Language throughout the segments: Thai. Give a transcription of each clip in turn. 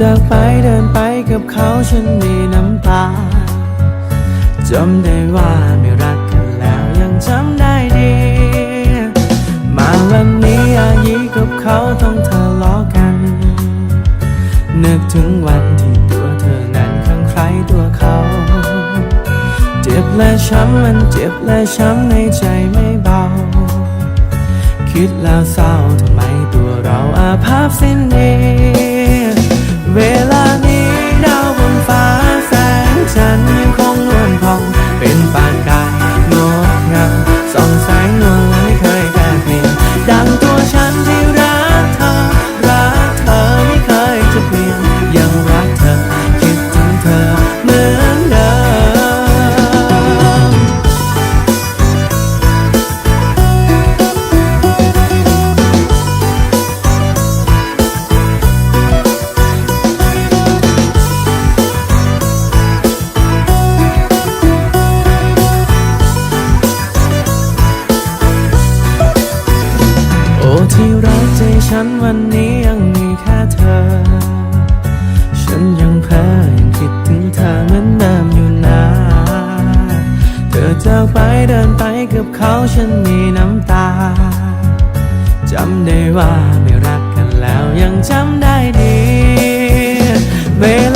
จากไปเดินไปกับเขาฉันมีน้ำตาจำได้ว่าไม่รักกันแล้วยังจำได้ดี มาวันนี้อายีกับเขาต้องทะเลาะกัน นึกถึงวันที่ตัวเธอนั้นข้างใครตัวเขา เจ็บและช้ำมันเจ็บและช้ำในใจไม่เบา คิดแล้วเศร้าทำไมตัวเราอาภัพสิ้นดี เวลานี้ดาวบนฟ้าแสงจันทร์ยังคงนวลพอง เป็นปานกายงดงามส่องแสงนวลและไม่เคยแปรเปลี่ยนดัง ฉันวันนี้ยังมีแค่เธอ ฉันยังเพ้อยังคิดถึงเธอเหมือนเดิมอยู่นะ เธอจากไปเดินไปกับเขาฉันมีน้ำตา จำได้ว่าไม่รักกันแล้วยังจำได้ดีเว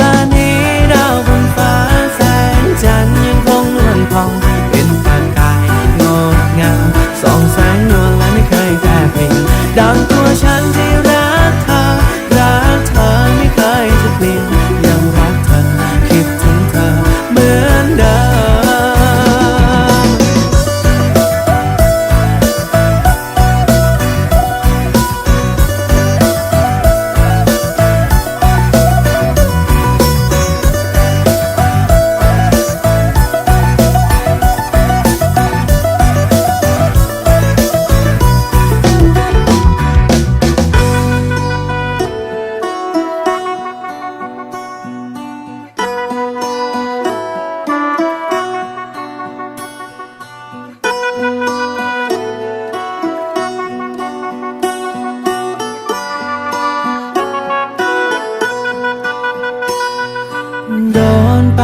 ลา โดนไป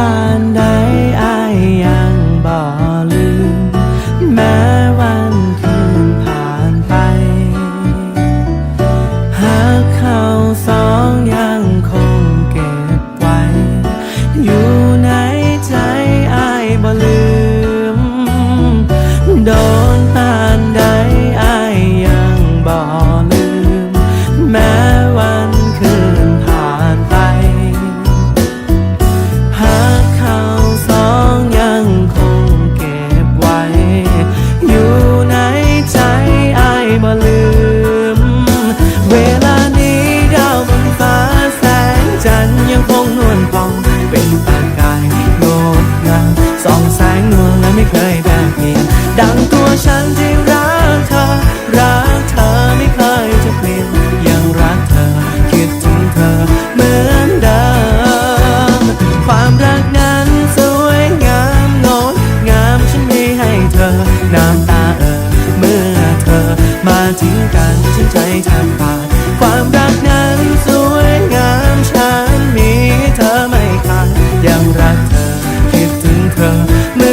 ยังคงนวลพอง เป็นประกายงดงามส่องแสงนวลและไม่เคยแปรเปลี่ยนดังตัวฉันที่รักเธอ รักเธอไม่เคยจะเปลี่ยน ยังรักเธอ คิดถึงเธอเหมือนเดิม ความรักนั้นสวยงามงดงามฉันมีให้เธอ น้ำตาเออเมื่อเธอมาทิ้งกันฉันใจแทบขา 可。